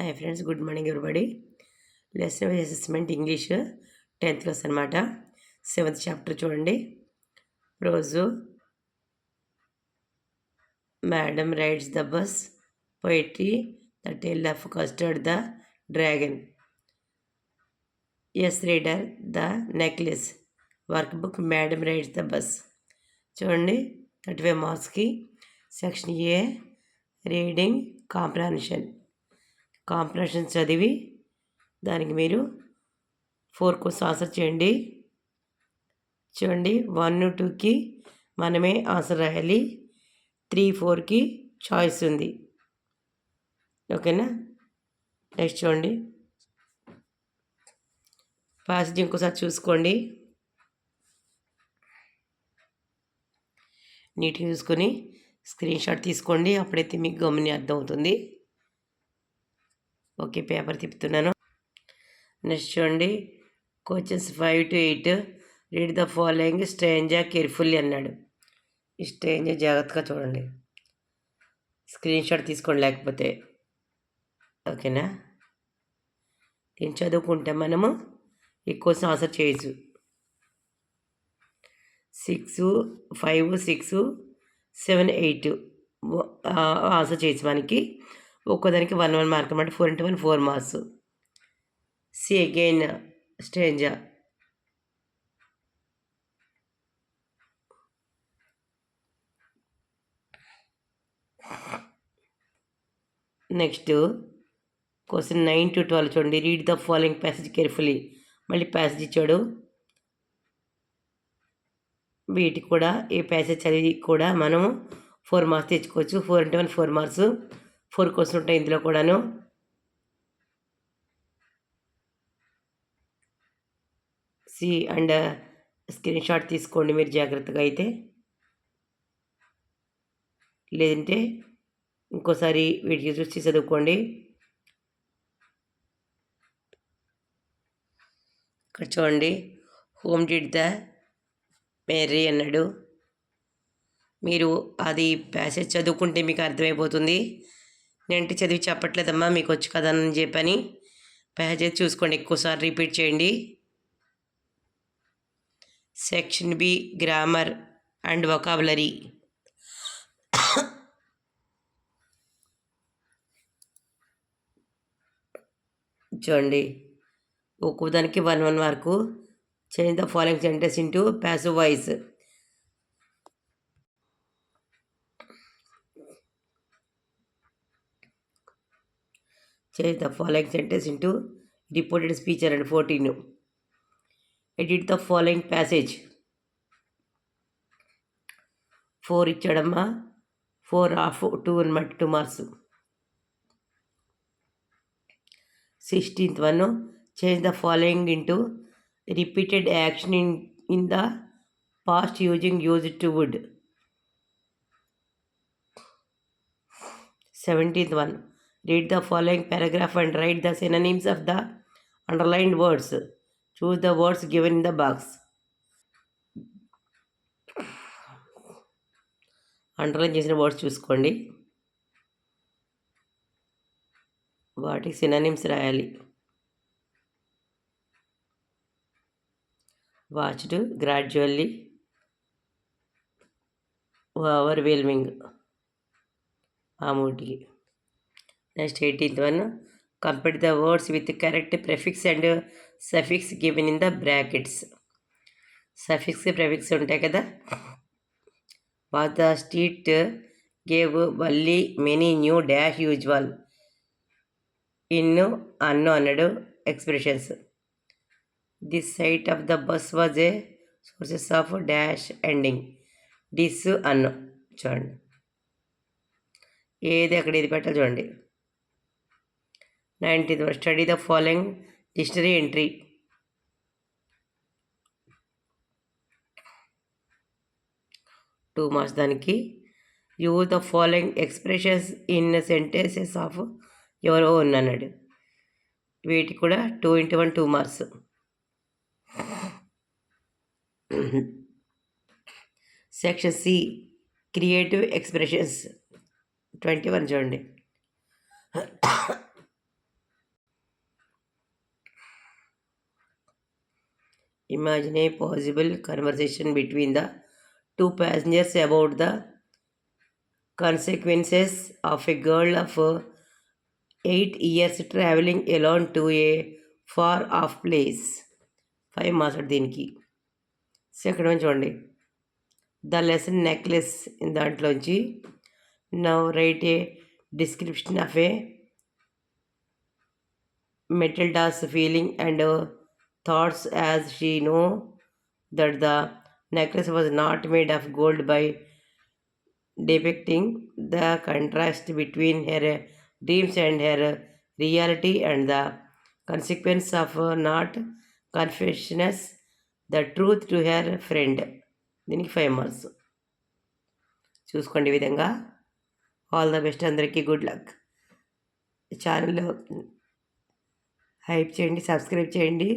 Hi friends good morning everybody lesson assessment English tenth class అనమాట seventh chapter చూడండి. రోజు madam rides the bus poetry the tale of custard the dragon S reader the necklace work book madam rides the bus చూడండి thirty five మార్క్స్కి section A reading comprehension comprehension చదివి దానికి మీరు four answer చేయండి. చూడండి one టూకి మనమే answer రాయాలి. త్రీ ఫోర్కి చాయిస్ ఉంది. ఓకేనా? నెక్స్ట్ చూడండి. ప్యాసేజ్ ఇంకోసారి చూసుకోండి. నీట్గా చూసుకొని స్క్రీన్ షాట్ తీసుకోండి. అప్పుడైతే మీకు గమని అర్థమవుతుంది. ఓకే పేపర్ తిప్పుతున్నాను. నెక్స్ట్ చూడండి. Questions five to eight read the following stanza carefully అన్నాడు. ఈ స్ట్రేంజర్ జాగ్రత్తగా చూడండి. స్క్రీన్ షాట్ తీసుకోండి లేకపోతే. ఓకేనా? దీన్ని చదువుకుంటే మనము? ఈ క్వశ్చన్ ఆన్సర్ చేయొచ్చు. Six five six seven eight answer చేయొచ్చు మనకి. ఒక్కోదానికి వన్ వన్ మార్క్ అనమాట four into one four marks. See again stanza next question nine to twelve చూడండి. Read the following passage carefully. మళ్ళీ ప్యాసేజ్ ఇచ్చాడు. వీటికి కూడా ఈ ప్యాసేజ్ చదివి కూడా మనము ఫోర్ మార్క్స్ తెచ్చుకోవచ్చు. Four into one four marks. Four question ఉంటాయి ఇందులో కూడాను. సి అండ్ స్క్రీన్ షాట్ తీసుకోండి మీరు జాగ్రత్తగా అయితే. లేదంటే ఇంకోసారి వీడియో చూసి చదువుకోండి. ఇక్కడ చూడండి. హోమ్ డిడ్ ద మేరీ అన్నాడు. మీరు అది ప్యాసేజ్ చదువుకుంటే మీకు అర్థమైపోతుంది. నేను చదివి చెప్పట్లేదమ్మా మీకు వచ్చు కదా అని చెప్పని. ప్యాసేజ్ చూసుకోండి ఎక్కువసార్లు రిపీట్ చేయండి. Section B grammar and vocabulary. చూడండి ఒక్కోదానికి వన్ వన్ వరకు. Change the following sentence into passive voice. Change the following sentence into reported speech and 14. Edit the following passage. 4 ఇచ్చాడమ్మా 4 ఆఫ్ 2 అనమాట 2 marks 16th one change the following into repeated action in the past using used to would 17th one read the following paragraph and write the synonyms of the underlined words choose the words given in the box underline చేసిన words చూసుకోండి. వాటికి synonyms రాయాలి. Watched gradually overwhelming ఆ మూటికి. Next eighteenth one complete the words with correct prefix and suffix given in the brackets suffix prefix ఉంటాయి కదా? What the street gave valley many new dash usual in un అన్నాడు expressions this site of the bus was a sources of dash ending dis un చూడండి. ఏది అక్కడ ఇది పెట్టాలి చూడండి. Nineteenth study the following dictionary entry two marks దానికి. Use the following expressions in sentences of ఎవరో ఉన్నాడు వీటికి కూడా two into one two marks section C creative expressions twenty one చూడండి. Imagine a possible conversation between the two passengers about the consequences of a girl of uh, 8 years traveling alone to a far off place. Five marks దీనికి second one చూడండి the lesson necklace దాంట్లోంచి now right a description of a Matilda's feeling and thoughts as she know that the necklace was not made of gold by depicting the contrast between her dreams and her reality and the consequence of not confessions the truth to her friend దీనికి five marks చూసుకోండి ఈ విధంగా all the best అందరికీ good luck ఛానల్లో hype చేయండి subscribe చేయండి